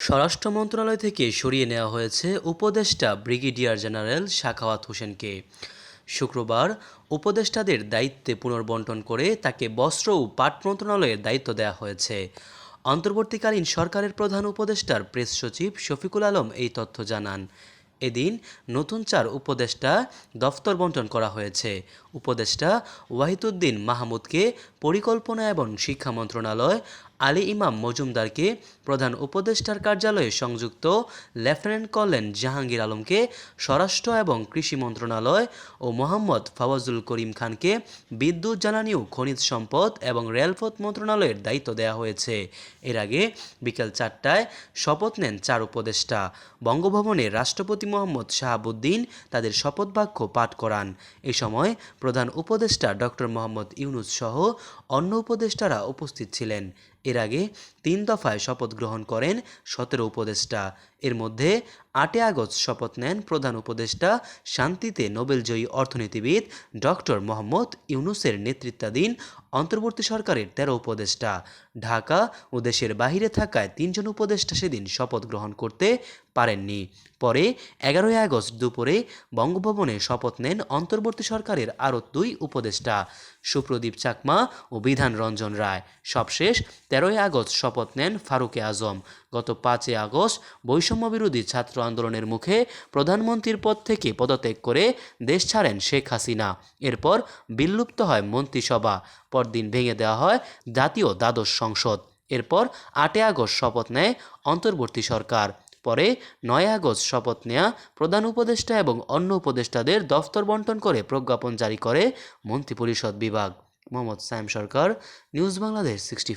স্বরাষ্ট্র মন্ত্রণালয় থেকে সরিয়ে নেওয়া হয়েছে উপদেষ্টা ব্রিগেডিয়ার জেনারেল শাখাওয়াত হোসেনকে। শুক্রবার উপদেষ্টাদের দায়িত্বে পুনর্বন্টন করে তাকে বস্ত্র ও পাট মন্ত্রণালয়ের দায়িত্ব দেওয়া হয়েছে। অন্তর্বর্তীকালীন সরকারের প্রধান উপদেষ্টার প্রেস সচিব শফিকুল আলম এই তথ্য জানান। এদিন নতুন চার উপদেষ্টা দফতর বন্টন করা হয়েছে। উপদেষ্টা ওয়াহিদুদ্দিন মাহমুদকে পরিকল্পনা এবং শিক্ষা মন্ত্রণালয় আলী ইমাম মজুমদারকে প্রধান উপদেষ্টার কার্যালয়ে সংযুক্ত লেফটেন্যান্ট কর্নেল জাহাঙ্গীর আলমকে স্বরাষ্ট্র এবং কৃষি মন্ত্রণালয় ও মোহাম্মদ ফওয়াজুল করিম খানকে বিদ্যুৎ, জ্বালানি ও খনিজ সম্পদ এবং রেলপথ মন্ত্রণালয়ের দায়িত্ব দেওয়া হয়েছে। এর আগে বিকেল চারটায় শপথ নেন চার উপদেষ্টা। বঙ্গভবনে রাষ্ট্রপতি মোহাম্মদ শাহাবুদ্দিন তাদের শপথ বাক্য পাঠ করান। এ সময় প্রধান উপদেষ্টা ডক্টর মোহাম্মদ ইউনুস সহ অন্য উপদেষ্টারা উপস্থিত ছিলেন। এর আগে তিন দফায় শপথ গ্রহণ করেন সতেরো উপদেষ্টা এর মধ্যে আটই আগস্ট শপথ নেন প্রধান উপদেষ্টা, শান্তিতে নোবেলজয়ী অর্থনীতিবিদ ডক্টর মোহাম্মদ ইউনুসের নেতৃত্বাধীন অন্তর্বর্তী সরকারের তেরো উপদেষ্টা। ঢাকা ও দেশের বাহিরে থাকায় তিনজন উপদেষ্টা সেদিন শপথ গ্রহণ করতে পারেননি। পরে এগারোই আগস্ট দুপুরে বঙ্গভবনে শপথ নেন অন্তর্বর্তী সরকারের আরও দুই উপদেষ্টা, সুপ্রদীপ চাকমা ও বিধান রঞ্জন রায়। সবশেষ তেরোই আগস্ট শপথ নেন ফারুকে আজম। গত পাঁচই আগস্ট বৈষম্য বিরোধী ছাত্র আন্দোলনের মুখে প্রধানমন্ত্রীর পদ থেকে পদত্যাগ করে দেশ ছাড়েন শেখ হাসিনা। এরপর বিলুপ্ত হয় মন্ত্রিসভা, পরদিন ভেঙে দেওয়া হয় জাতীয় দ্বাদশ সংসদ। এরপর আটই আগস্ট শপথ নেয় অন্তর্বর্তী সরকার। পরে নয় আগস্ট শপথ নেয়া প্রধান উপদেষ্টা এবং অন্য উপদেষ্টাদের দফতর বন্টন করে প্রজ্ঞাপন জারি করে মন্ত্রিপরিষদ বিভাগ। Mohammad Sayem Sarkar, news Bangladesh sixty